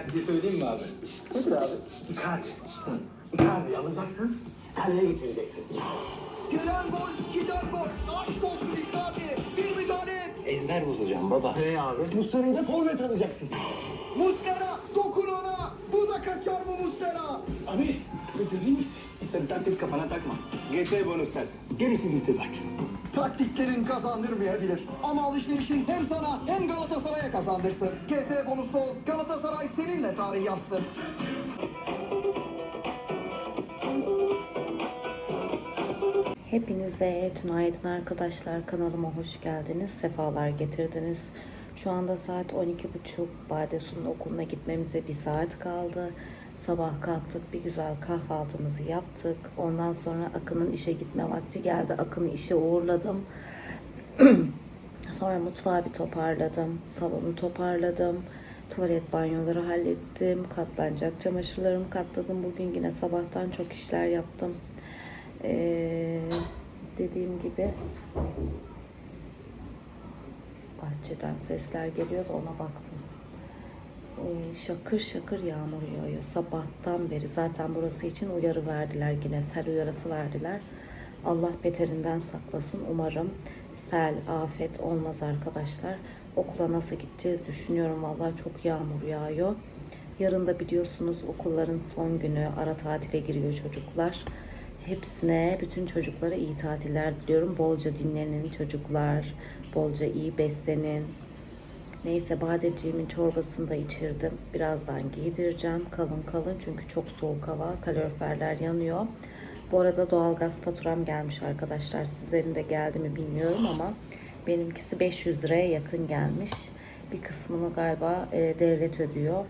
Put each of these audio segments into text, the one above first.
taktiği söyleyeyim mi abi? Nedir abi? Icardi. Icardi'yi alacaksın, kaleye getireceksin. Gelen gol, giden gol. Aşk olsun Icardi. Bir müdahale et. Ezber bozacağım baba. Hey abi. Muslera'yı da forvet alacaksın. Muslera, dokun ona. Bu da kaçar mı Muslera? Abi, bitirir misin? Sen taktik kafana takma. Getir bonuslar. Gerisi bizde bak. Taktiklerin kazandırmayabilir. Ama alışverişin hem sana hem Galatasaray'a kazandırsın. GS bonuslu ol. Galatasaray seninle tarih yazsın. Hepinize tünaydın arkadaşlar kanalıma hoş geldiniz, sefalar getirdiniz. Şu anda saat 12.30 Badesu'nun okuluna gitmemize bir saat kaldı. Sabah kalktık bir güzel kahvaltımızı yaptık. Ondan sonra Akın'ın işe gitme vakti geldi. Akın'ı işe uğurladım. Sonra mutfağı bir toparladım. Salonu toparladım. Tuvalet banyoları hallettim. Katlanacak çamaşırlarımı katladım. Bugün yine sabahtan çok işler yaptım. Ee, dediğim gibi bahçeden sesler geliyor da ona baktım. Ee, şakır şakır yağmur yağıyor. Sabahtan beri zaten burası için uyarı verdiler yine. Sel uyarısı verdiler. Allah beterinden saklasın. Umarım sel, afet olmaz arkadaşlar. Okula nasıl gideceğiz düşünüyorum. Vallahi çok yağmur yağıyor. Yarın da biliyorsunuz okulların son günü. Ara tatile giriyor çocuklar. Hepsine, bütün çocuklara iyi tatiller diliyorum. Bolca dinlenin çocuklar. Bolca iyi beslenin. Neyse badeciğimin çorbasını da içirdim. Birazdan giydireceğim. Kalın kalın çünkü çok soğuk hava. Kaloriferler yanıyor. Bu arada doğalgaz faturam gelmiş arkadaşlar. Sizlerin de geldi mi bilmiyorum ama benimkisi 500 liraya yakın gelmiş. Bir kısmını galiba e, devlet ödüyor.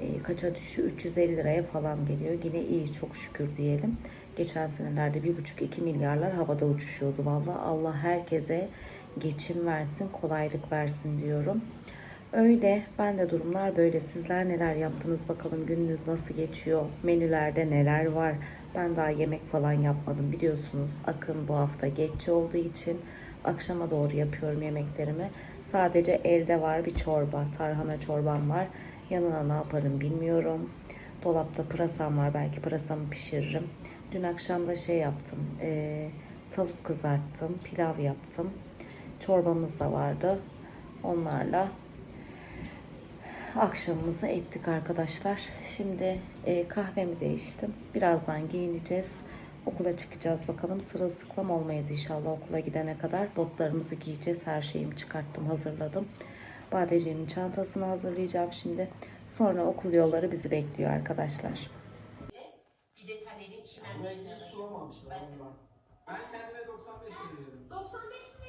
E, kaça düşüyor? 350 liraya falan geliyor. Yine iyi çok şükür diyelim. Geçen senelerde 1,5-2 milyarlar havada uçuşuyordu valla. Allah herkese geçim versin, kolaylık versin diyorum. Öyle. Ben de durumlar böyle. Sizler neler yaptınız bakalım gününüz nasıl geçiyor? Menülerde neler var? Ben daha yemek falan yapmadım biliyorsunuz. Akın bu hafta geç olduğu için akşama doğru yapıyorum yemeklerimi. Sadece elde var bir çorba, tarhana çorbam var. Yanına ne yaparım bilmiyorum. Dolapta pırasam var. Belki pırasamı pişiririm. Dün akşam da şey yaptım. eee, tavuk kızarttım. Pilav yaptım. Çorbamız da vardı. Onlarla akşamımızı ettik arkadaşlar. Şimdi e, kahvemi değiştim. Birazdan giyineceğiz. Okula çıkacağız bakalım. Sırılsıklam olmayız inşallah okula gidene kadar. Botlarımızı giyeceğiz. Her şeyimi çıkarttım, hazırladım. Badeciğimin çantasını hazırlayacağım şimdi. Sonra okul yolları bizi bekliyor arkadaşlar. Bir de Taner'in çimen Rengi sulamamışlar ondan. Ben kendime 95 veriyorum. 95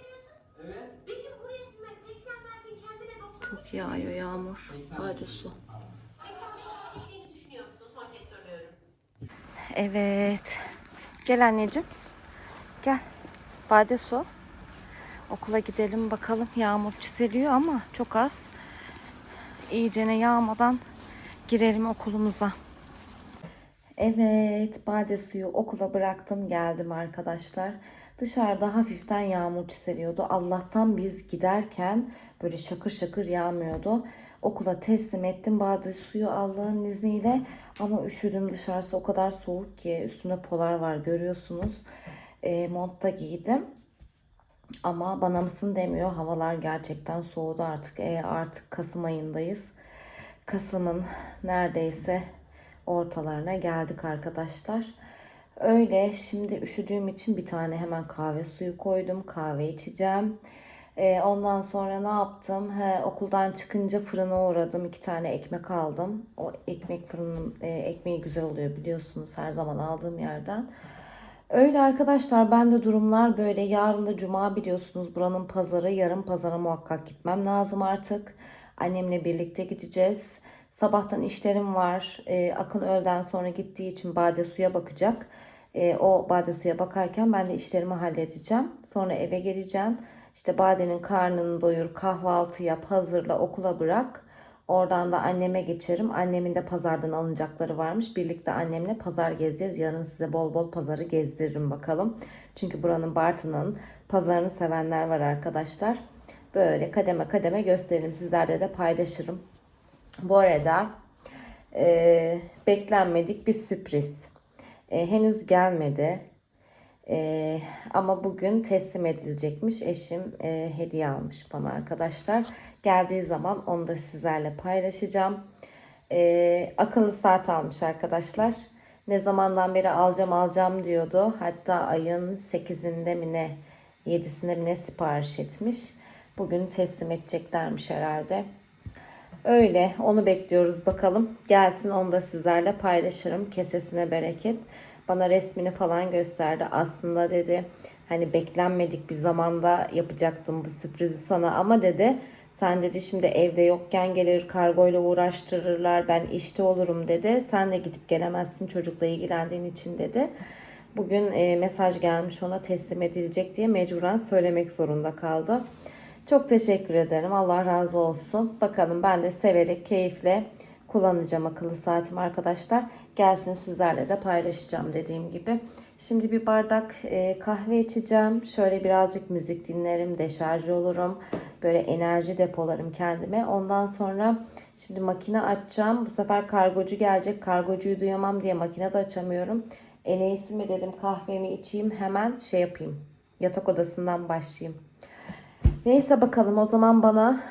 Evet. Benim bu resmime 80 verdin kendine 95 Çok yağıyor yağmur. Bade su. 85 hak ettiğini düşünüyor musun? Son kez soruyorum. Evet. Gel anneciğim. Gel. Bade su. Okula gidelim bakalım. Yağmur çiseliyor ama çok az. İyicene yağmadan girelim okulumuza. Evet, bade suyu okula bıraktım geldim arkadaşlar. Dışarıda hafiften yağmur çiseliyordu. Allah'tan biz giderken böyle şakır şakır yağmıyordu. Okula teslim ettim bade suyu Allah'ın izniyle. Ama üşüdüm dışarısı o kadar soğuk ki üstümde polar var görüyorsunuz. E, mont da giydim. Ama bana mısın demiyor. Havalar gerçekten soğudu artık. E, artık Kasım ayındayız. Kasım'ın neredeyse ortalarına geldik arkadaşlar. Öyle şimdi üşüdüğüm için bir tane hemen kahve suyu koydum. Kahve içeceğim. E, ondan sonra ne yaptım? He, okuldan çıkınca fırına uğradım. İki tane ekmek aldım. O ekmek fırının e, ekmeği güzel oluyor biliyorsunuz her zaman aldığım yerden. Öyle arkadaşlar ben de durumlar böyle. Yarın da cuma biliyorsunuz buranın pazarı. Yarın pazara muhakkak gitmem lazım artık. Annemle birlikte gideceğiz. Sabahtan işlerim var. Ee, Akın öğleden sonra gittiği için bade suya bakacak. Ee, o bade suya bakarken ben de işlerimi halledeceğim. Sonra eve geleceğim. İşte badenin karnını doyur, kahvaltı yap, hazırla, okula bırak. Oradan da anneme geçerim. Annemin de pazardan alınacakları varmış. Birlikte annemle pazar gezeceğiz. Yarın size bol bol pazarı gezdiririm bakalım. Çünkü buranın Bartın'ın pazarını sevenler var arkadaşlar. Böyle kademe kademe gösteririm. Sizlerle de paylaşırım. Bu arada e, beklenmedik bir sürpriz. E, henüz gelmedi. E, ama bugün teslim edilecekmiş. Eşim e, hediye almış bana arkadaşlar. Geldiği zaman onu da sizlerle paylaşacağım. E, akıllı saat almış arkadaşlar. Ne zamandan beri alacağım alacağım diyordu. Hatta ayın 8'inde mi ne 7'sinde mi ne sipariş etmiş. Bugün teslim edeceklermiş herhalde. Öyle onu bekliyoruz bakalım. Gelsin onu da sizlerle paylaşırım. Kesesine bereket. Bana resmini falan gösterdi. Aslında dedi hani beklenmedik bir zamanda yapacaktım bu sürprizi sana ama dedi sen dedi şimdi evde yokken gelir kargoyla uğraştırırlar ben işte olurum dedi. Sen de gidip gelemezsin çocukla ilgilendiğin için dedi. Bugün e, mesaj gelmiş ona teslim edilecek diye mecburen söylemek zorunda kaldı. Çok teşekkür ederim. Allah razı olsun. Bakalım ben de severek, keyifle kullanacağım akıllı saatimi arkadaşlar. Gelsin sizlerle de paylaşacağım dediğim gibi. Şimdi bir bardak e, kahve içeceğim. Şöyle birazcık müzik dinlerim, deşarj olurum. Böyle enerji depolarım kendime. Ondan sonra şimdi makine açacağım. Bu sefer kargocu gelecek. Kargocuyu duyamam diye makine de açamıyorum. En iyisi mi dedim kahvemi içeyim hemen şey yapayım. Yatak odasından başlayayım. Neyse bakalım o zaman bana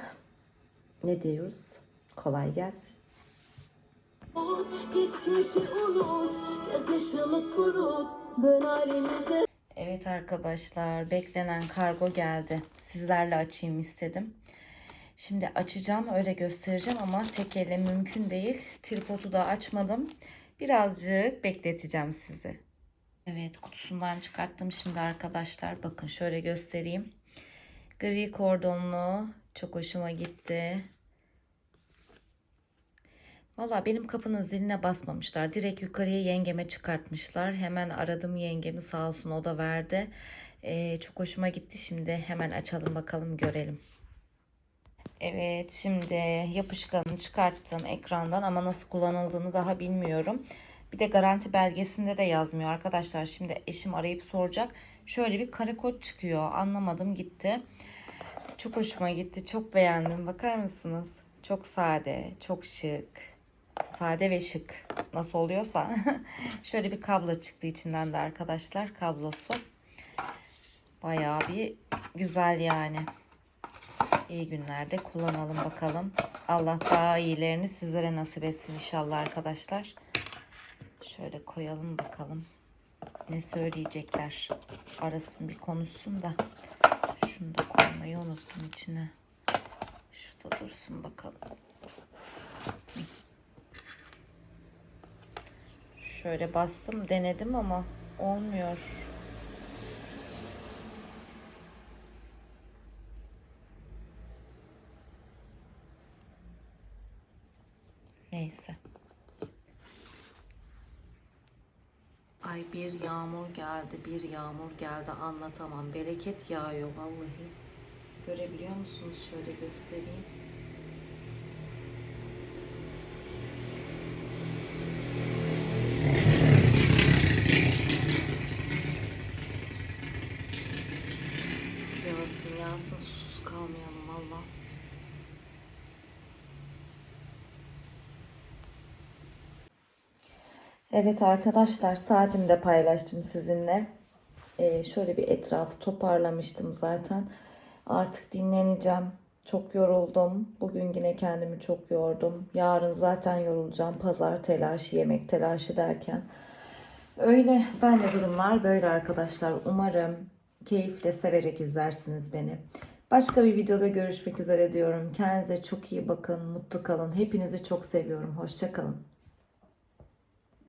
ne diyoruz? Kolay gelsin. Evet arkadaşlar beklenen kargo geldi. Sizlerle açayım istedim. Şimdi açacağım öyle göstereceğim ama tek elle mümkün değil. Tripodu da açmadım. Birazcık bekleteceğim sizi. Evet kutusundan çıkarttım şimdi arkadaşlar. Bakın şöyle göstereyim. Gri kordonlu çok hoşuma gitti. Valla benim kapının ziline basmamışlar. Direkt yukarıya yengeme çıkartmışlar. Hemen aradım yengemi sağ olsun o da verdi. Ee, çok hoşuma gitti. Şimdi hemen açalım bakalım görelim. Evet şimdi yapışkanını çıkarttım ekrandan ama nasıl kullanıldığını daha bilmiyorum. Bir de garanti belgesinde de yazmıyor arkadaşlar. Şimdi eşim arayıp soracak. Şöyle bir kare çıkıyor. Anlamadım gitti. Çok hoşuma gitti. Çok beğendim. Bakar mısınız? Çok sade, çok şık. Sade ve şık. Nasıl oluyorsa. Şöyle bir kablo çıktı içinden de arkadaşlar. Kablosu. Bayağı bir güzel yani. İyi günlerde kullanalım bakalım. Allah daha iyilerini sizlere nasip etsin inşallah arkadaşlar. Şöyle koyalım bakalım. Ne söyleyecekler. Arasın bir konuşsun da. Şunu da koymayı unuttum içine. Şurada dursun bakalım. Şöyle bastım denedim ama olmuyor. Neyse. Ay bir yağmur geldi, bir yağmur geldi anlatamam. Bereket yağıyor vallahi. Görebiliyor musunuz? Şöyle göstereyim. Yağsın yağsın susuz kalmayalım valla. Evet arkadaşlar saatimi de paylaştım sizinle. Ee, şöyle bir etrafı toparlamıştım zaten. Artık dinleneceğim. Çok yoruldum. Bugün yine kendimi çok yordum. Yarın zaten yorulacağım. Pazar telaşı, yemek telaşı derken. Öyle. Ben de durumlar böyle arkadaşlar. Umarım keyifle severek izlersiniz beni. Başka bir videoda görüşmek üzere diyorum. Kendinize çok iyi bakın. Mutlu kalın. Hepinizi çok seviyorum. Hoşçakalın.